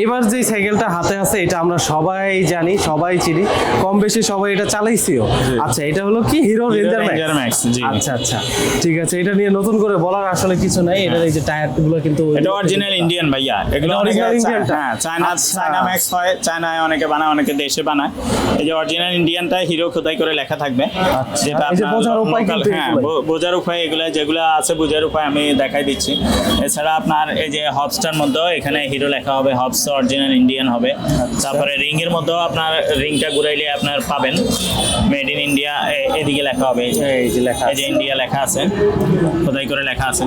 এবার যে সাইকেলটা হাতে আছে এটা আমরা সবাই জানি সবাই চিনি। কম বেশি সবাই এটা চালাইছিও। আচ্ছা এটা হলো কি? হিরো রেঞ্জার ম্যাক্স আচ্ছা আচ্ছা। ঠিক আছে এটা নিয়ে নতুন করে বলার আসলে কিছু নাই। এটা এই যে টায়ারগুলো কিন্তু এটা অরিজিনাল ইন্ডিয়ান ভাইয়া। এগুলো Indian টা? হ্যাঁ চায়না আচ্ছা। চায়না ম্যাক্স হয় চায়নায় অনেকে বানায় অনেকে দেশে বানায়। এই যে অরিজিনাল ইন্ডিয়ানটা হিরো খোদাই করে লেখা থাকবে। আচ্ছা, যেটা এই যে আপনার বোঝার উপায় কিন্তু হ্যাঁ। বোঝার উপায় এগুলো যেগুলো আছে বোঝার উপায় আমি দেখাই দিচ্ছি। এছাড়া আপনার এই যে হবসটার মধ্যে এখানে হিরো লেখা হবে হবস অরিজিনাল ইন্ডিয়ান হবে। তারপরে রিং এর মধ্যেও আপনার রিংটা ঘুরাইলে আপনার পাবেন। মেড ইন ইন্ডিয়া এদিকে লেখা হবে। এই যে- লেখা এই যে ইন্ডিয়া লেখা আছে। কোথায় করে লেখা আছে।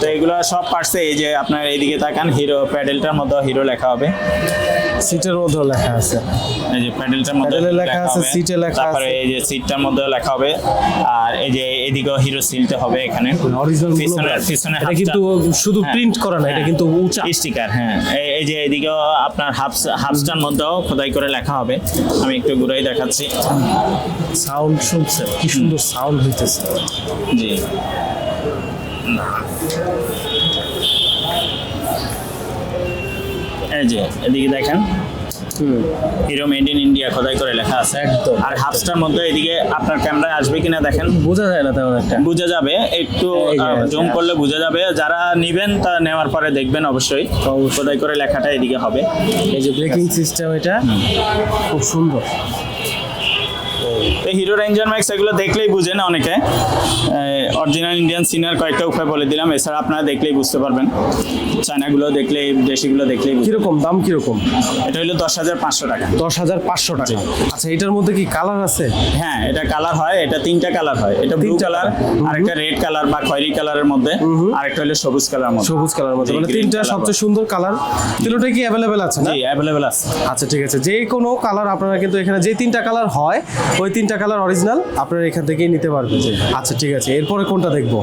তো এগুলো সব পার্টসে এই যে আপনার এইদিকে তাকান হিরো প্যাডেলটার মধ্যে হিরো লেখা হবে। সিটের মধ্যেও লেখা আছে। এই যে প্যাডেলটার মধ্যে লেখা আছে, হবে। সিটে লেখা আছে। তারপরে এই যে সিটটার মধ্যে লেখা হবে। আর এই যে এদিকেও হিরো সিলতে হবে এখানে। অরিজিনাল পিছনে পিছনে এটা কিন্তু শুধু হ্যাঁ। প্রিন্ট করা না এটা কিন্তু উঁচা। স্টিকার হ্যাঁ। এই- যে এদিকেও আপনার হাফস হাফসটার মধ্যেও খোদাই করে লেখা হবে। আমি একটু ঘুরাই দেখাচ্ছি। সাউন্ড শুনছে কি সুন্দর সাউন্ড হইতেছে। জি। এই যে এদিকে দেখেন। হিরো মেড ইন ইন্ডিয়া খোদাই করে লেখা আছে। একদম। আর হাফস্টার মধ্যে এদিকে আপনার ক্যামেরায় আসবে কিনা দেখেন। বোঝা যায় না তেমন একটা। বোঝা যাবে একটু জুম আচ্ছা। করলে বোঝা যাবে। যারা নিবেন তা নেওয়ার পরে দেখবেন অবশ্যই। খোদাই করে লেখাটা এদিকে হবে। এই যে ব্রেকিং সিস্টেম এটা। খুব সুন্দর। হিরো রেঞ্জার ম্যাক্স এগুলো দেখলেই বুঝেন অনেকে। অরিজিনাল ইন্ডিয়ান সিনার কয়েকটা উপায় বলে দিলাম এছাড়া আপনারা দেখলেই বুঝতে পারবেন। চায়নাগুলো দেখলেই দেশিগুলো দেখলেই কীরকম দাম কীরকম? এটা হলো দশ হাজার পাঁচশো টাকা। দশ হাজার পাঁচশো টাকা। আচ্ছা এটার মধ্যে কি কালার আছে? হ্যাঁ এটা কালার হয় এটা তিনটা কালার হয়। এটা ব্লু কালার। আর একটা রেড কালার বা খয়েরি কালারের মধ্যে আর একটা হলো সবুজ কালার মধ্যে। সবুজ কালার মধ্যে। মানে তিনটা সবচেয়ে সুন্দর কালার তিনটা কি অ্যাভেলেবেল আছে না? জি অ্যাভেলেবেল আছে। আচ্ছা ঠিক আছে। যে কোনো কালার আপনারা কিন্তু এখানে যে তিনটা কালার হয় ওই তিনটা কালার অরিজিনাল আপনারা এখান থেকেই নিতে পারবেন। আচ্ছা ঠিক আছে। এরপরে কোনটা দেখব?